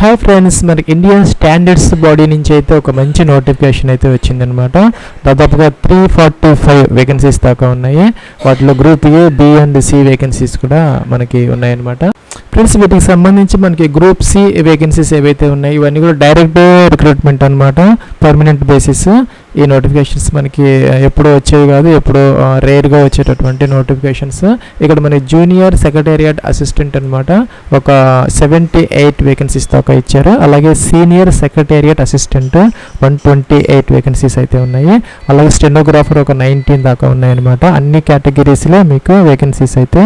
Hi friends మనకి Indian standards body నుంచి అయితే ఒక మంచి నోటిఫికేషన్ అయితే వచ్చిందనమాట దాదాపుగా త్రీ ఫార్టీ ఫైవ్ వేకెన్సీస్ దాకా ఉన్నాయి. వాటిలో group A B and C vacancies కూడా మనకి ఉన్నాయన్నమాట. ఫ్రెండ్స్ వీటికి సంబంధించి మనకి గ్రూప్ సి వేకెన్సీస్ ఏవైతే ఉన్నాయి ఇవన్నీ కూడా డైరెక్ట్ రిక్రూట్మెంట్ అనమాట పర్మనెంట్ బేసిస్ ఈ నోటిఫికేషన్స్ మనకి ఎప్పుడో వచ్చేవి కాదు ఎప్పుడో రేర్గా వచ్చేటటువంటి నోటిఫికేషన్స్ ఇక్కడ మన జూనియర్ సెక్రటేరియట్ అసిస్టెంట్ అనమాట ఒక సెవెంటీ ఎయిట్ వేకెన్సీస్ దాకా ఇచ్చారు. అలాగే senior secretariat assistant one twenty eight vacancies అయితే ఉన్నాయి. అలాగే స్టెనోగ్రాఫర్ ఒక నైన్టీన్ దాకా ఉన్నాయన్నమాట. అన్ని కేటగిరీస్లో మీకు వేకెన్సీస్ అయితే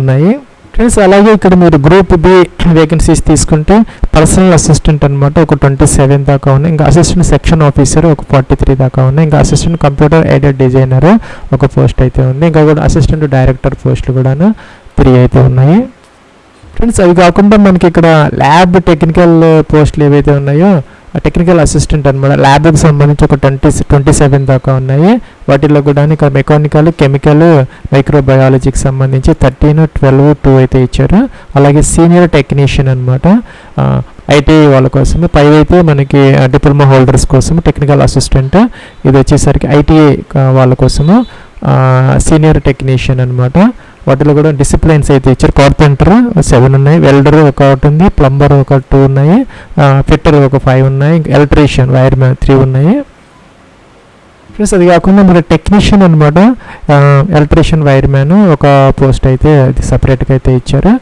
ఉన్నాయి. ఫ్రెండ్స్ అలాగే ఇక్కడ మీరు గ్రూప్ బి వేకెన్సీస్ తీసుకుంటే పర్సనల్ అసిస్టెంట్ అనమాట ఒక ట్వంటీ సెవెన్ దాకా ఉన్నాయి. ఇంకా అసిస్టెంట్ సెక్షన్ ఆఫీసర్ ఒక ఫార్టీ త్రీ దాకా ఉన్నాయి. ఇంకా అసిస్టెంట్ కంప్యూటర్ ఎయిడెడ్ డిజైనర్ ఒక పోస్ట్ అయితే ఉంది. ఇంకా కూడా అసిస్టెంట్ డైరెక్టర్ పోస్టులు కూడాను త్రీ అయితే ఉన్నాయి. ఫ్రెండ్స్ అవి కాకుండా మనకి ఇక్కడ ల్యాబ్ టెక్నికల్ పోస్టులు ఏవైతే ఉన్నాయో టెక్నికల్ అసిస్టెంట్ అనమాట ల్యాబ్కి సంబంధించి ఒక ట్వంటీ ట్వంటీ సెవెన్ దాకా ఉన్నాయి. వాటిలో కూడా మెకానికల్ కెమికల్ మైక్రోబయాలజీకి సంబంధించి థర్టీన్ ట్వెల్వ్ టూ అయితే ఇచ్చారు. అలాగే సీనియర్ టెక్నీషియన్ అనమాట ఐటీఐ వాళ్ళ కోసం పై అయితే మనకి డిప్లొమా హోల్డర్స్ కోసం టెక్నికల్ అసిస్టెంట్ ఇది వచ్చేసరికి ఐటీఐ వాళ్ళ కోసము. సీనియర్ టెక్నీషియన్ అనమాట వాటిలో కూడా డిసిప్లైన్స్ అయితే ఇచ్చారు. కార్పెంటర్ సెవెన్ ఉన్నాయి. వెల్డర్ ఒకటి ఉంది. ప్లంబర్ ఒక టూ ఉన్నాయి. ఫిట్టర్ ఒక ఫైవ్ ఉన్నాయి. ఎలక్ట్రీషియన్ వైర్ మ్యాన్ త్రీ ఉన్నాయి. ఫ్రెండ్స్ అది కాకుండా మన టెక్నీషియన్ అనమాట ఎలక్ట్రీషియన్ వైర్ మ్యాన్ ఒక పోస్ట్ అయితే అది సపరేట్గా అయితే ఇచ్చారు.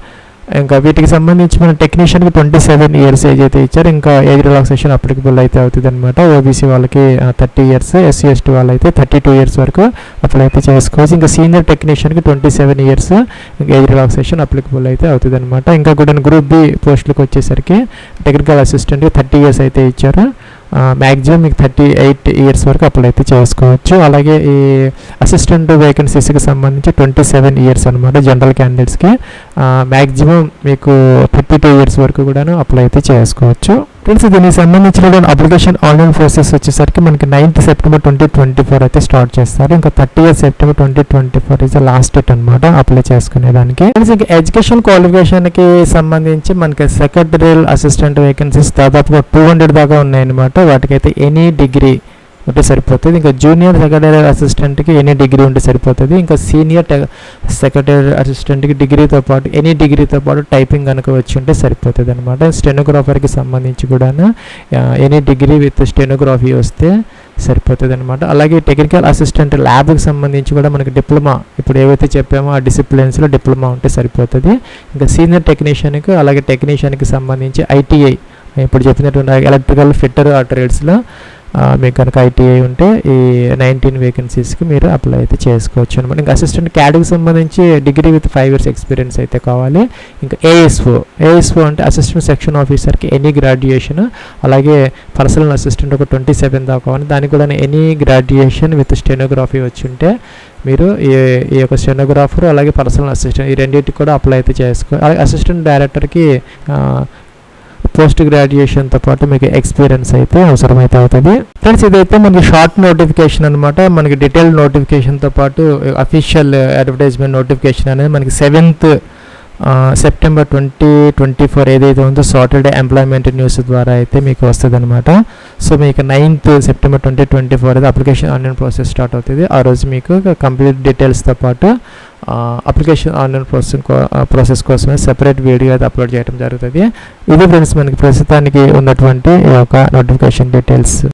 ఇంకా వీటికి సంబంధించి మన టెక్నీషియన్కి ట్వంటీ సెవెన్ ఇయర్స్ ఏజ్ అయితే ఇచ్చారు. ఇంకా ఏజ్ రిలాక్సేషన్ అప్లికబుల్ అయితే అవుతుంది అనమాట ఓబీసీ వాళ్ళకి థర్టీ ఇయర్స్ ఎస్సీ ఎస్టీ వాళ్ళు అయితే థర్టీ టూ ఇయర్స్ వరకు అప్లై అయితే చేసుకోవచ్చు. ఇంకా సీనియర్ టెక్నీషియన్కి ట్వంటీ సెవెన్ ఇయర్స్ ఇంకా ఏజ్ రిలాక్సేషన్ అప్లికబుల్ అయితే అవుతుంది అనమాట ఇంకా కూడా గ్రూప్ బి పోస్టులకు వచ్చేసరికి టెక్నికల్ అసిస్టెంట్కి థర్టీ ఇయర్స్ అయితే ఇచ్చారు. మ్యాక్సిమం మీకు థర్టీ ఎయిట్ ఇయర్స్ వరకు అప్లై అయితే చేసుకోవచ్చు. అలాగే ఈ అసిస్టెంట్ వేకెన్సీస్కి సంబంధించి ట్వంటీ సెవెన్ ఇయర్స్ అనమాట జనరల్ క్యాండిడేట్స్కి మ్యాక్సిమం మీకు థర్టీ టూ ఇయర్స్ వరకు కూడాను అప్లై అయితే చేసుకోవచ్చు. ఫ్రెండ్స్ దీనికి సంబంధించిన అప్లికేషన్ ఆన్లైన్ ప్రాసెస్ వచ్చేసరికి మనకి ninth September twenty twenty four అయితే స్టార్ట్ చేస్తారు. ఇంకా thirty year September twenty twenty four is last date అనమాట అప్లై చేసుకునేదానికి. ఫ్రెండ్స్ ఇంకా ఎడ్యుకేషన్ క్వాలిఫికేషన్కి సంబంధించి మనకి సెక్రటరీ అసిస్టెంట్ వేకెన్సీస్ దాదాపుగా టూ హండ్రెడ్ దాకా ఉన్నాయన్నమాట. వాటికైతే ఎనీ డిగ్రీ ఉంటే సరిపోతుంది. ఇంకా జూనియర్ సెక్రటరీ అసిస్టెంట్కి ఎనీ డిగ్రీ ఉంటే సరిపోతుంది. ఇంకా సీనియర్ సెక్రటరీ అసిస్టెంట్కి డిగ్రీతో పాటు ఎనీ డిగ్రీతో పాటు టైపింగ్ కనుక వచ్చి ఉంటే సరిపోతుంది అనమాట స్టెనోగ్రాఫర్కి సంబంధించి కూడా ఎనీ డిగ్రీ విత్ స్టెనోగ్రఫీ వస్తే సరిపోతుంది అనమాట అలాగే టెక్నికల్ అసిస్టెంట్ ల్యాబ్కి సంబంధించి కూడా మనకి డిప్లొమా ఇప్పుడు ఏవైతే చెప్పామో ఆ డిసిప్లిన్స్లో డిప్లొమా ఉంటే సరిపోతుంది. ఇంకా సీనియర్ టెక్నీషియన్కి అలాగే టెక్నీషియన్కి సంబంధించి ఐటీఐ ఇప్పుడు చెప్పినట్టు ఎలక్ట్రికల్ ఫిట్టర్ ఆ ట్రేడ్స్లో మీకు కనుక ఐటీఐ ఉంటే ఈ నైన్టీన్ వేకెన్సీస్కి మీరు అప్లై అయితే చేసుకోవచ్చు అనమాట ఇంకా అసిస్టెంట్ క్యాడ్కి సంబంధించి degree with five years experience అయితే కావాలి. ఇంకా ఏఎస్ఓ ఏఎస్ఓ అంటే అసిస్టెంట్ సెక్షన్ ఆఫీసర్కి ఎనీ గ్రాడ్యుయేషన్ అలాగే పర్సనల్ అసిస్టెంట్ ఒక ట్వంటీ సెవెన్ దాకా కావాలి. దానికి కూడా ఎనీ గ్రాడ్యుయేషన్ విత్ స్టెనోగ్రఫీ వచ్చి ఉంటే మీరు ఈ ఈ యొక్క స్టెనోగ్రాఫర్ అలాగే పర్సనల్ అసిస్టెంట్ ఈ రెండింటికి కూడా అప్లై అయితే చేసుకో అలాగే అసిస్టెంట్ డైరెక్టర్కి పోస్ట్ గ్రాడ్యుయేషన్తో పాటు మీకు ఎక్స్పీరియన్స్ అయితే అవసరమైతే అవుతుంది. ఫ్రెండ్స్ ఇదైతే మనకి షార్ట్ నోటిఫికేషన్ అనమాట మనకి డీటెయిల్ నోటిఫికేషన్తో పాటు అఫీషియల్ అడ్వర్టైజ్మెంట్ నోటిఫికేషన్ అనేది మనకి seventh September twenty twenty four ఏదైతే ఉందో సాటర్డే ఎంప్లాయ్మెంట్ న్యూస్ ద్వారా అయితే మీకు వస్తుంది అనమాట సో మీకు ninth September twenty twenty four అయితే అప్లికేషన్ ఆన్లైన్ ప్రాసెస్ స్టార్ట్ అవుతుంది. ఆ రోజు మీకు కంప్లీట్ డీటెయిల్స్తో పాటు అప్లికేషన్ ఆన్లైన్ ప్రాసెస్ ప్రాసెస్ కోసమే సెపరేట్ వీడియో అయితే అప్లోడ్ చేయడం జరుగుతుంది. ఇది ఫ్రెండ్స్ మనకి ప్రస్తుతానికి ఉన్నటువంటి ఒక నోటిఫికేషన్ డీటెయిల్స్